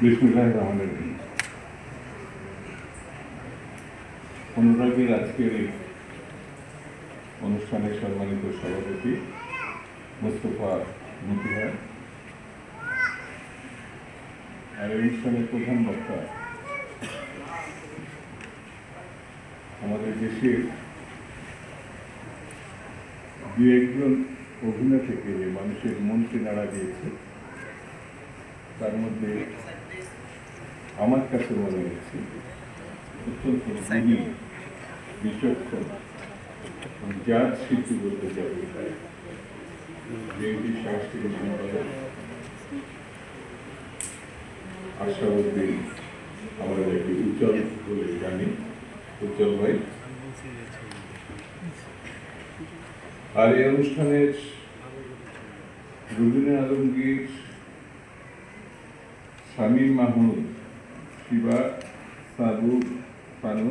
বিসমুল্লাহ রহমান অনুরাগীর আজকের এই অনুষ্ঠানের সম্মানিত সভাপতি মোস্তফা মতিহার আর এই অনুষ্ঠানের প্রধান বক্তা আমাদের দেশের দু একজন অভিনেতাকে থেকে মানুষের মনকে নাড়া দিয়েছে। তার মধ্যে আমার কাছে মনে হয়েছে, অত্যন্ত বিচক্ষণ যার স্মৃতি বলতে যাবে বিএনপি সাংস্কৃতিক সম্পাদক আশাউদ্দিন আমরা যাকে উজ্জ্বল বলে জানি। উজ্জ্বল ভাই। আর এই অনুষ্ঠানের রুবিনা আলমগীর শামীম মাহমুদ, শিবা, সাবু পানু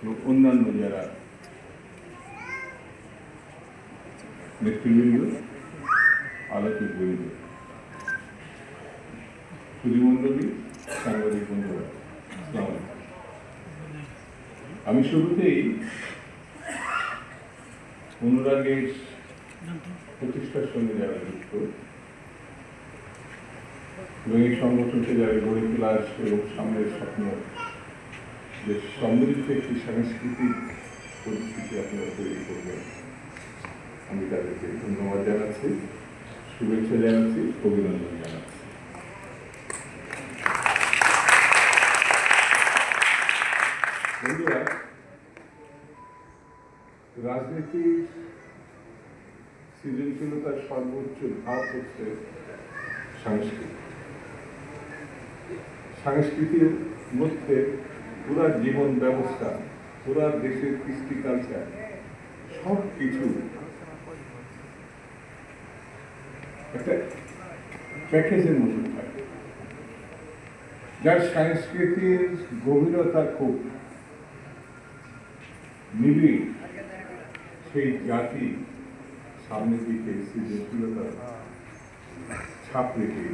এবং অন্যান্য যারা নেতৃবৃন্দ, আলোচক বৃন্দ সুধীমণ্ডলী সাংবাদিক বন্ধুরা আমি শুরুতেই অনুরাগের প্রতিষ্ঠার সঙ্গে যারা যুক্ত, এবং এই সংগঠনকে যারা গড়ে তোলার এবং সামনের স্বপ্ন, যে সমৃদ্ধ একটি সাংস্কৃতিক পরিস্থিতি আপনারা তৈরি করবেন, আমি তাদেরকে ধন্যবাদ জানাচ্ছি, শুভেচ্ছা জানাচ্ছি, অভিনন্দন জানাচ্ছি। রাজনীতির সৃজনশীলতার সর্বোচ্চ ধাপ হচ্ছে সংস্কৃতি। সংস্কৃতির মধ্যে পুরা জীবন ব্যবস্থা, পুরা দেশের কৃষ্টি কালচার সব কিছু প্যাকেজের মতো থাকে। যার সংস্কৃতির গভীরতা খুব নিবিড়। সেই জাতি সামনের দিকে সৃজনশীলতার ছাপ রেখে।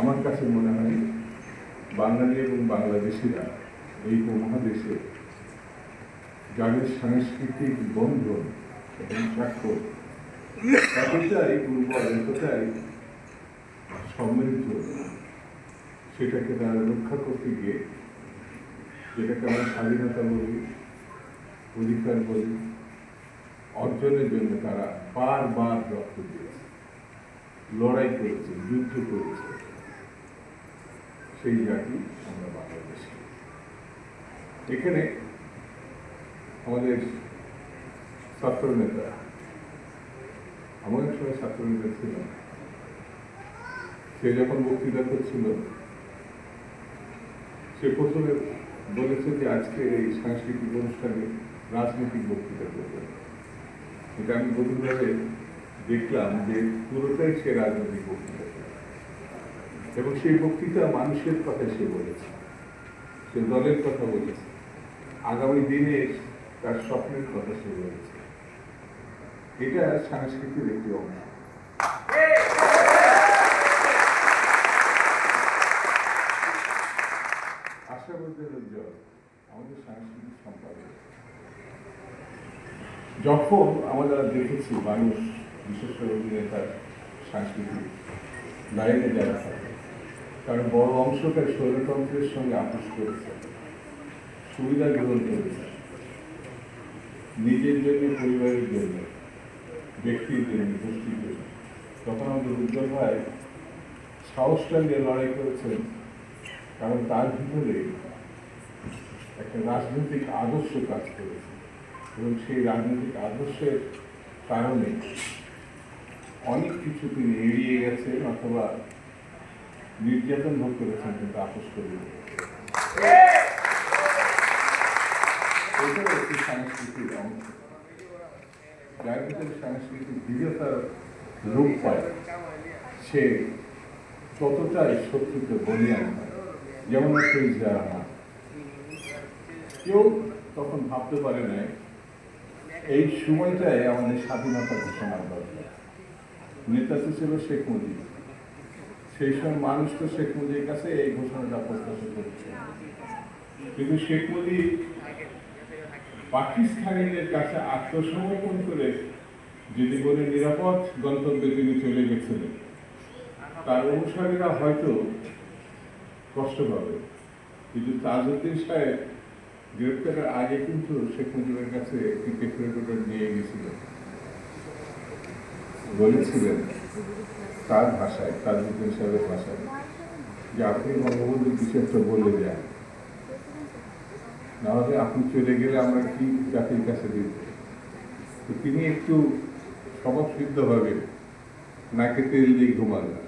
আমার কাছে মনে হয় বাঙালি এবং বাংলাদেশিরা এই উপমহাদেশে যাদের সাংস্কৃতিক বন্ধন এবং স্বাক্ষর এতটাই দুর্বল, এতটাই সমৃদ্ধ, সেটাকে তারা রক্ষা করতে গিয়ে যেটাকে আমরা স্বাধীনতা বলি অধিকার বলি অর্জনের জন্য তারা বারবার রক্ত দিয়েছে। লড়াই করেছে, যুদ্ধ করেছে। সেই জাতি আমরা বাংলাদেশে। এখানে আমাদের ছাত্র নেতা এক সময় ছাত্র নেতা ছিল সে যখন বক্তৃতা করছিল, সে প্রথমে বলেছে যে আজকে এই সাংস্কৃতিক অনুষ্ঠানে রাজনৈতিক বক্তৃতা করবে। এটা আমি গভীরভাবে দেখলাম যে পুরোটাই সে রাজনৈতিক বক্তৃতা এবং সেই বক্তৃতা মানুষের কথা সে বলেছে। সে দলের কথা বলেছে। আগামী দিনে তার স্বপ্নের কথা সে বলেছে। এটা সংস্কৃতির একটি অংশ। আশাবাদের উজ্জ্বল আমাদের সাংস্কৃতিক যখন আমরা দেখেছি মানুষ, বিশেষ করে অভিনেতার সাংস্কৃতিক লাইনে যারা থাকে কারণ বড় অংশটা স্বৈরতন্ত্রের সঙ্গে আপোষ করেছে, সুবিধা গ্রহণ করেছে, নিজের জন্য, পরিবারের জন্য, ব্যক্তির জন্য, গোষ্ঠীর জন্য। তখন আমাদের উজ্জ্বল ভাই সাহসটা নিয়ে লড়াই করেছেন, কারণ তার ভিতরে একটা রাজনৈতিক আদর্শ কাজ করেছে। এবং সেই রাজনৈতিক আদর্শের কারণে অনেক কিছু তিনি এড়িয়ে গেছেন অথবা নির্যাতন ভোগ করেছেন কিন্তু আপোষ করে একটি সাংস্কৃতিক অংশ। যার ভিতরে সাংস্কৃতিক দৃঢ়তার রূপ পায়। সে ততটাই শত্রুকে বলিয়ান হয় যেমন সেই যারা কেউ তখন ভাবতে পারে নাই এই সময়টায় আমাদের স্বাধীনতা ঘোষণার দরকার। নেতা তো ছিল শেখ মুজিব। সেই সময় মানুষ তো শেখ মুজিবের কাছে এই ঘোষণাটা প্রত্যাশা করছে। কিন্তু শেখ মুজিব পাকিস্তানিদের কাছে আত্মসমর্পণ করে যদি বলে নিরাপদ গন্তব্যে তিনি চলে গেছিলেন, তার অনুসারীরা হয়তো কষ্ট পাবে। কিন্তু তাজউদ্দিন সাহেব গ্রেপ্তারের আগে কিন্তু শেখ মুজিবের কাছে একটি রেকর্ডার নিয়ে গেছিল বলেছিলেন তার ভাষায় তাজউদ্দিন সাহেবের ভাষায়, যে আপনি বঙ্গবন্ধুর কিছু বলে যান নাহলে আপনি চলে গেলে আমরা কি জাতির কাছে দিব? তো তিনি একটু স্বভাবসিদ্ধভাবে নাকে তেল দিয়ে ঘুমান না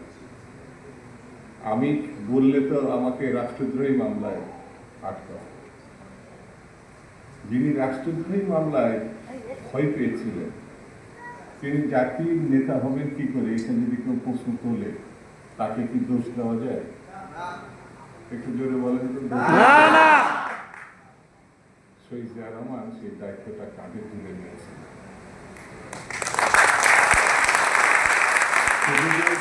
আমি বললে তো আমাকে রাষ্ট্রদ্রোহী মামলায় আটকা যিনি রাষ্ট্রদ্রোহী মামলায় ভয় পেয়েছিলেন তিনি জাতির নেতা হবেন কি করে? এখানে যদি কেউ প্রশ্ন তোলে তাকে কি দোষ দেওয়া যায়? একটু জোরে বলেন শহীদ রহমান সেই দায়িত্বটা কাঁধে তুলে নিয়েছেন।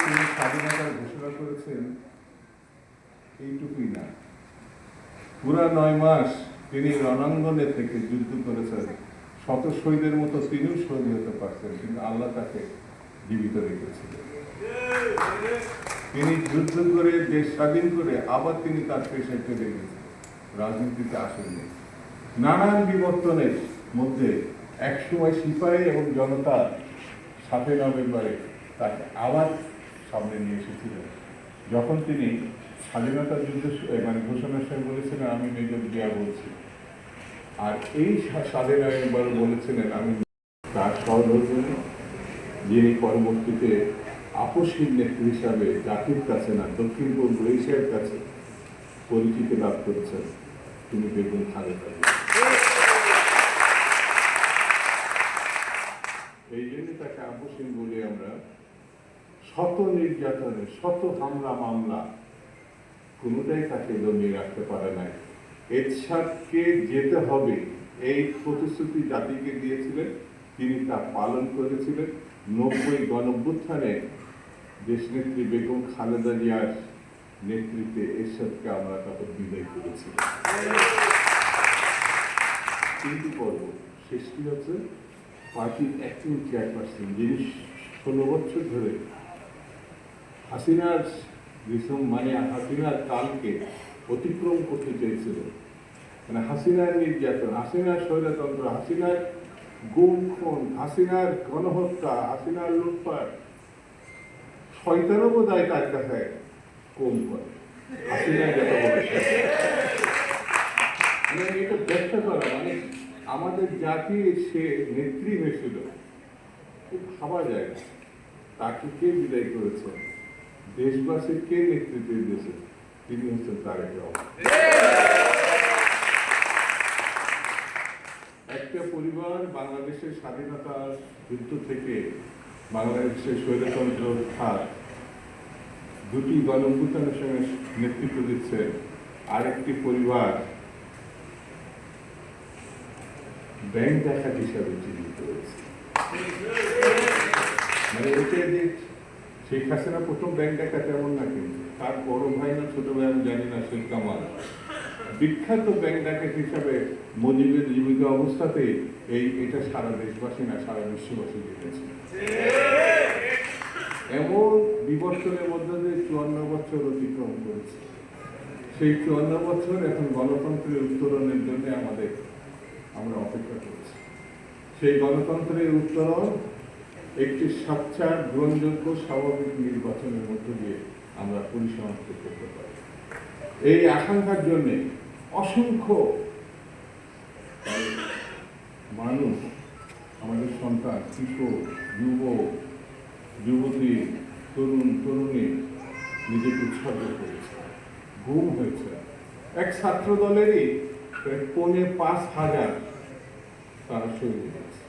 তিনি স্বাধীনতার ঘোষণা করেছেন এইটুকুই না। পুরা নয় মাস তিনি রণাঙ্গনে থেকে যুদ্ধ করেছেন। শত শহীদের মতো তিনিও শহীদ হতে পারছেন, কিন্তু আল্লাহ তাকে জীবিত রেখেছিলেন তিনি যুদ্ধ করে, দেশ স্বাধীন করে আবার তিনি তার পেশায় চলে গেছেন। রাজনীতিতে আসেননি। নানান বিবর্তনের মধ্যে একসময় সিপাহী এবং জনতা সাতই নভেম্বরে তাকে আবার সামনে নিয়ে এসেছিলেন। যখন তিনি স্বাধীনতা যুদ্ধ মানে ঘোষণার সময় বলেছিলেন, আমি মেজর জিয়া বলছি। আর এই সা- সাতই নভেম্বর বলেছিলেন, আমি তার সহধর্মিনী যিনি পরবর্তীতে আপসীর নেত্রী হিসাবে জাতির কাছে না, দক্ষিণ পূর্ব এশিয়ার কাছে পরিচিতি লাভ করেছেন, তিনি বেগুন খালেদা এই জন্য তাকে আপসীন বলি আমরা। শত নির্যাতনে শত হামলা মামলা কোনোটাই তাকে দমিয়ে রাখতে পারে নাই। এরশাদকে যেতে হবে, এই প্রতিশ্রুতি জাতিকে দিয়েছিলেন, তিনি তা পালন করেছিলেন। নব্বই গণভ্যুত্থানে দেশনেত্রী বেগম খালেদা জিয়ার নেতৃত্বে এরশাদকে আমরা তারপর বিদায় করেছি। তিনটি পর্ব শেষটি হচ্ছে? পার্টির অ্যাক্টিং চেয়ারপারসন যিনি ষোলো বছর ধরে হাসিনার রিসম মানে হাসিনার কালকে অতিক্রম করতে চেয়েছিল। মানে হাসিনার নির্যাতন, হাসিনার স্বৈরতন্ত্র, হাসিনার গুম খুন হাসিনার গণহত্যা, হাসিনার লুটপাট। শয়তানও বোধ হয় তার কাছে কম করে। হাসিনার মানে এটা ব্যাখ্যা করা মানে আমাদের জাতি সে নেত্রী হয়েছিল। ভাবা যায় তাকে কে বিদায় করেছে? দেশবাসীর কে নেতৃত্ব দিয়েছে? তিনি হচ্ছেন তারেক রহমান। একটা পরিবার বাংলাদেশের স্বাধীনতার যুদ্ধ থেকে বাংলাদেশের স্বৈরতন্ত্র খাত দুটি গণভূতানের সঙ্গে নেতৃত্ব দিচ্ছে আরেকটি পরিবার ব্যাংক ডাকাত হিসাবে চিহ্নিত হয়েছে। মানে এটা যে শেখ হাসিনা প্রথম ব্যাংক ডাকাত এমন না কিন্তু। তার বড় ভাই না ছোট ভাই আমি জানি না শেখ কামাল। বিখ্যাত ব্যাংক ডাকাত হিসাবে মুজিবের জীবিকা অবস্থাতে এই, এটা সারা দেশবাসী না, সারা বিশ্ববাসী দেখেছে। এমন বিবর্তনের মধ্যে দিয়ে চুয়ান্ন বছর অতিক্রম করেছে। সেই চুয়ান্ন বছর এখন গণতন্ত্রের উত্তরণের জন্য আমাদের, আমরা অপেক্ষা করছি। সেই গণতন্ত্রের উত্তরণ একটি স্বাচ্ছার গ্রহণযোগ্য স্বাভাবিক নির্বাচনের মধ্য দিয়ে আমরা পরিসমাপ্তি করতে পারি। এই আকাঙ্ক্ষার জন্য অসংখ্য মানুষ, আমাদের সন্তান, কিশোর যুব যুবতী, তরুণ, তরুণী নিজেকে উৎসর্গ করেছে, গুম হয়েছে। এক ছাত্র দলেরই পৌনে পাঁচ হাজার তারা শহীদ হয়েছে।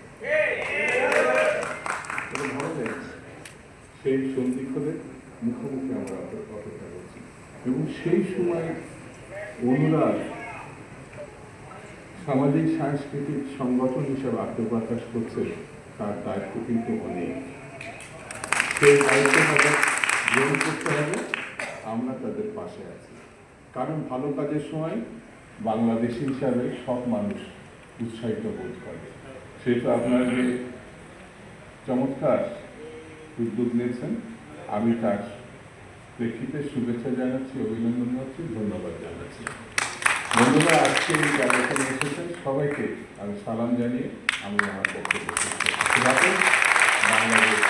লেগেছে। সেই সন্ধিক্ষণের মুখোমুখি আমরা অপে- অপেক্ষা করছি। এবং সেই সময় অনুরাগ সামাজিক, সাংস্কৃতিক সংগঠন হিসেবে আত্মপ্রকাশ করছে, তার দায়িত্ব কিন্তু অনেক। সেই দায়িত্ব গ্রহণ করতে হবে, আমরা তাদের পাশে আছি। কারণ ভালো কাজের সময় বাংলাদেশি হিসাবে সব মানুষ উৎসাহিত বোধ করে। সেহেতু আপনারা যে চমৎকার উদ্যোগ নিয়েছেন। আমি তার প্রেক্ষিতে শুভেচ্ছা জানাচ্ছি, অভিনন্দন জানাচ্ছি, ধন্যবাদ জানাচ্ছি। বন্ধুরা, আজকে এই আলোচনা এসেছেন সবাইকে আমি সালাম জানিয়ে আমি আমার বক্তব্য বাংলাদেশ